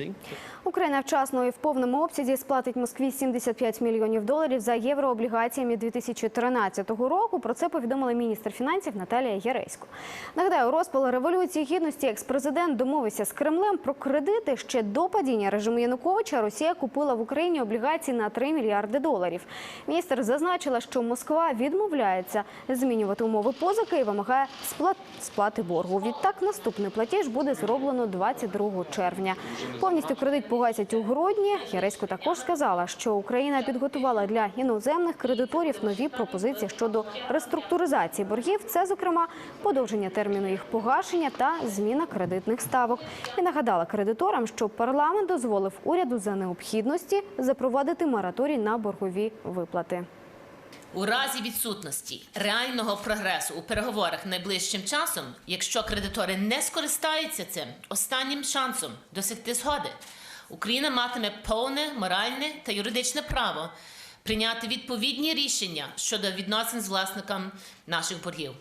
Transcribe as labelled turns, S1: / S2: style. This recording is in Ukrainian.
S1: Thank you. Україна вчасно і в повному обсязі сплатить Москві 75 мільйонів доларів за єврооблігаціями 2013 року. Про це повідомила міністр фінансів Наталія Яресько. Нагадаю, у розпал революції гідності експрезидент домовився з Кремлем про кредити. Ще до падіння режиму Януковича Росія купила в Україні облігації на 3 мільярди доларів. Міністр зазначила, що Москва відмовляється змінювати умови позики і вимагає сплат сплати боргу. Відтак наступний платіж буде зроблено 22 червня. Повністю кредит погасять у грудні. Яресько також сказала, що Україна підготувала для іноземних кредиторів нові пропозиції щодо реструктуризації боргів. Це, зокрема, подовження терміну їх погашення та зміна кредитних ставок. І нагадала кредиторам, що парламент дозволив уряду за необхідності запровадити мораторій на боргові виплати.
S2: У разі відсутності реального прогресу у переговорах найближчим часом, якщо кредитори не скористаються цим останнім шансом досягти згоди, Україна матиме повне моральне та юридичне право прийняти відповідні рішення щодо відносин з власником наших боргів.